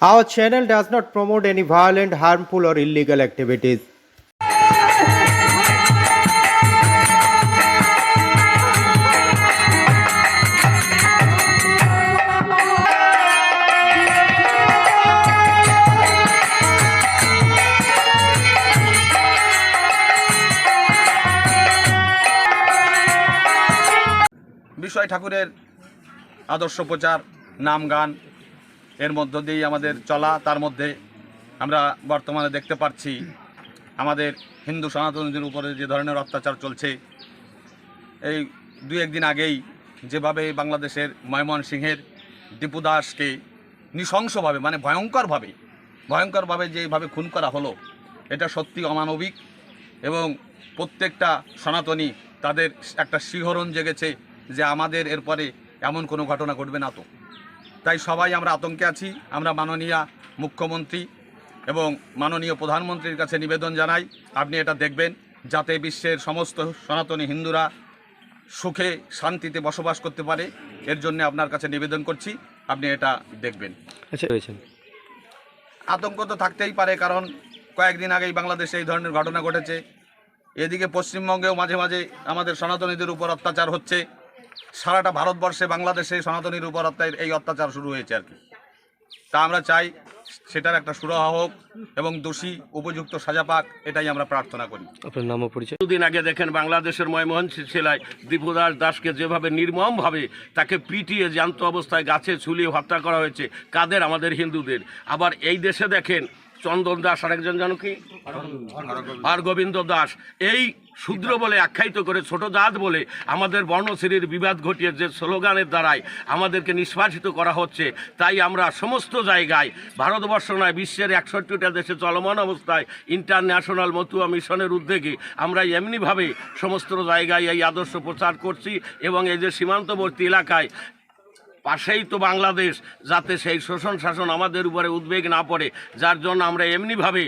Our channel does not promote any violent, harmful, or illegal activities. বিষয় ঠাকুরের আদর্শ প্রচার নাম গান এর মধ্য দিয়েই আমাদের চলা, তার মধ্যে আমরা বর্তমানে দেখতে পাচ্ছি আমাদের হিন্দু সনাতনীদের উপরে যে ধরনের অত্যাচার চলছে। এই দু একদিন আগেই যেভাবে বাংলাদেশের ময়মনসিংহের দীপু দাসকে নৃশংসভাবে মানে ভয়ঙ্করভাবে ভয়ঙ্করভাবে যেভাবে খুন করা হলো, এটা সত্যি অমানবিক এবং প্রত্যেকটা সনাতনী তাদের একটা শিহরণ জেগেছে যে আমাদের এরপরে এমন কোনো ঘটনা ঘটবে না তো। তাই সবাই আমরা আতঙ্কে আছি। আমরা মাননীয় মুখ্যমন্ত্রী এবং মাননীয় প্রধানমন্ত্রীর কাছে নিবেদন জানাই আপনি এটা দেখবেন যাতে বিশ্বের সমস্ত সনাতনী হিন্দুরা সুখে শান্তিতে বসবাস করতে পারে। এর জন্য আপনার কাছে নিবেদন করছি আপনি এটা দেখবেন। আচ্ছা আতঙ্ক তো থাকতেই পারে কারণ কয়েকদিন আগেই বাংলাদেশে এই ধরনের ঘটনা ঘটেছে। এদিকে পশ্চিমবঙ্গেও মাঝে মাঝে আমাদের সনাতনীদের উপর অত্যাচার হচ্ছে। সারাটা ভারতবর্ষে বাংলাদেশে সনাতনীর উপর এই অত্যাচার শুরু হয়েছে আর কি। তা আমরা চাই সেটার একটা সুরাহা হোক এবং দোষী উপযুক্ত সাজা পাক এটাই আমরা প্রার্থনা করি। আপনার নাম ও পরিচয়? দুদিন আগে দেখেন বাংলাদেশের ময়মোহন শিলায় দীপুদাস দাসকে যেভাবে নির্মমভাবে তাকে পিটিয়ে জ্যান্ত অবস্থায় গাছে ঝুলিয়ে হত্যা করা হয়েছে কাদের? আমাদের হিন্দুদের। আবার এই দেশে দেখেন চন্দন দাস আরেকজন জানো কি? আর গোবিন্দ দাস। এই শূদ্র বলে আখ্যায়িত করে, ছোট জাত বলে আমাদের বর্ণশ্রেণীর বিবাদ ঘটিয়ে যে স্লোগানের দ্বারাই আমাদেরকে নিষ্পাসিত করা হচ্ছে, তাই আমরা সমস্ত জায়গায়, ভারতবর্ষ নয়, বিশ্বের একষট্টিটা দেশে চলমান অবস্থায় ইন্টারন্যাশনাল মতুয়া মিশনের উদ্যোগে আমরা এমনিভাবে সমস্ত জায়গায় এই আদর্শ প্রচার করছি এবং এই যে সীমান্তবর্তী এলাকায় পাশেই তো বাংলাদেশ, যাতে সেই শোষণ শাসন আমাদের উপরে উদ্বেগ না পড়ে, যার জন্য আমরা এমনিভাবে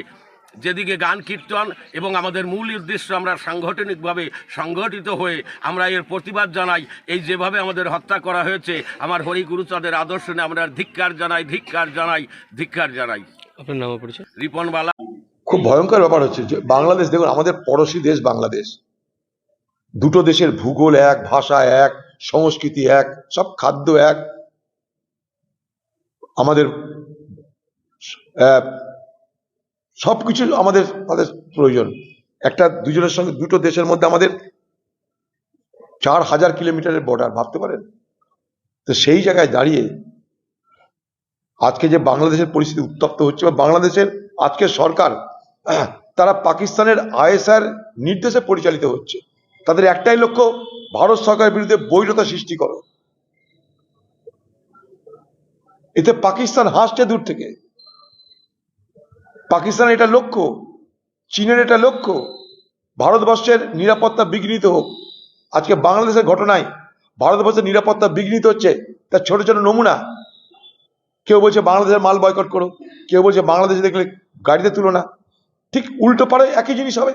যেদিকে গান কীর্তন এবং আমাদের মূল উদ্দেশ্য আমরা সাংগঠনিকভাবে সংগঠিত হয়ে আমরা এর প্রতিবাদ জানাই। এই যেভাবে আমাদের হত্যা করা হয়েছে আমার হরি গুরুচাঁদের আদর্শ নিয়ে আমরা ধিক্কার জানাই ধিক্কার জানাই ধিক্কার জানাই। আপনার নাম পরিচয়? রিপনবালা খুব ভয়ঙ্কর ব্যাপার হচ্ছে যে বাংলাদেশ দেখুন আমাদের পড়োশী দেশ বাংলাদেশ। দুটো দেশের ভূগোল এক ভাষা এক সংস্কৃতি এক সব খাদ্য এক। আমাদের সব কিছু আমাদের তাদের প্রয়োজন। একটা দুজনের সঙ্গে, দুটো দেশের মধ্যে আমাদের চার হাজার কিলোমিটারের বর্ডার ভাবতে পারেন? তো সেই জায়গায় দাঁড়িয়ে আজকে যে বাংলাদেশের পরিস্থিতি উত্তপ্ত হচ্ছে বা বাংলাদেশের আজকের সরকার, তারা পাকিস্তানের আইএসআর নির্দেশে পরিচালিত হচ্ছে। তাদের একটাই লক্ষ্য, ভারত সরকারের বিরুদ্ধে বৈরতা সৃষ্টি করো। এতে পাকিস্তান হাসছে দূর থেকে। পাকিস্তানের এটা লক্ষ্য, চীনের এটা লক্ষ্য, ভারতবর্ষের নিরাপত্তা বিঘ্নিত হোক। আজকে বাংলাদেশের ঘটনায় ভারতবর্ষের নিরাপত্তা বিঘ্নিত হচ্ছে তার ছোট ছোট নমুনা। কেউ বলছে বাংলাদেশের মাল বয়কট করো, কেউ বলছে বাংলাদেশে দেখলে গাড়িতে তুলো না। ঠিক উল্টো পারে একই জিনিস হবে।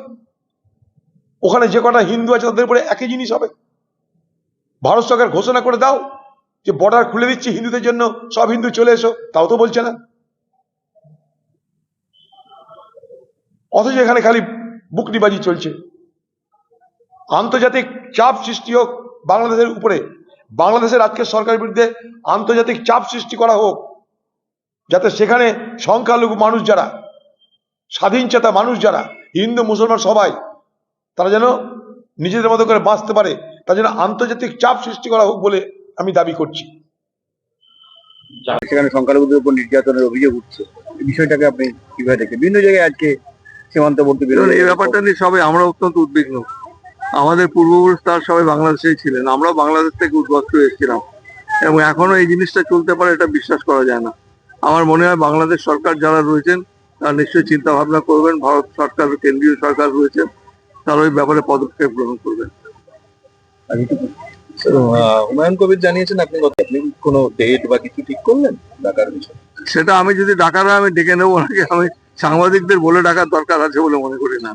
ওখানে যে কটা হিন্দু আছে তাদের উপরে একই জিনিস হবে। ভারত সরকার ঘোষণা করে দাও যে বর্ডার খুলে দিচ্ছি হিন্দুদের জন্য, সব হিন্দু চলে এসো, তাও তো বলছে না। অথচ এখানে খালি বুকনিবাজি চলছে। আন্তর্জাতিক চাপ সৃষ্টি হোক বাংলাদেশের উপরে, বাংলাদেশের আজকের সরকারের বিরুদ্ধে আন্তর্জাতিক চাপ সৃষ্টি করা হোক, যাতে সেখানে সংখ্যালঘু মানুষ যারা, স্বাধীন চেতা মানুষ যারা, হিন্দু, মুসলমান সবাই, তারা যেন নিজেদের মতো করে বাঁচতে পারে, তার জন্য আন্তর্জাতিক চাপ সৃষ্টি করা হোক বলে আমি দাবি করছি। সেখানে সংখ্যালঘুদের উপর নির্যাতনের অভিযোগ উঠছে। বিষয়টাকে আপনি কীভাবে দেখেন? বিভিন্ন জায়গায় আজকে সীমান্তবর্তী বিরোধী এই ব্যাপারটা নিয়ে সবাই আমরা অত্যন্ত উদ্বিগ্ন। আমাদের পূর্বপুরুষ তার সবাই বাংলাদেশেই ছিলেন। আমরাও বাংলাদেশ থেকে উদ্বাস্ত এসেছিলাম এবং এখনও এই জিনিসটা চলতে পারে এটা বিশ্বাস করা যায় না। আমার মনে হয় বাংলাদেশ সরকার যারা রয়েছেন তারা নিশ্চয়ই চিন্তা ভাবনা করবেন। ভারত সরকার কেন্দ্রীয় সরকার রয়েছেন তারা ওই ব্যাপারে পদক্ষেপ গ্রহণ করবেন। হুমায়ুন কবির জানিয়েছেন আপনি আপনি কোনো ডেট বা কিছু ঠিক করলেন ঢাকার বিষয়? সেটা আমি যদি ডাকার হয় আমি ডেকে নেব ওনাকে আমি সাংবাদিকদের বলে ডাকার দরকার আছে বলে মনে করি না।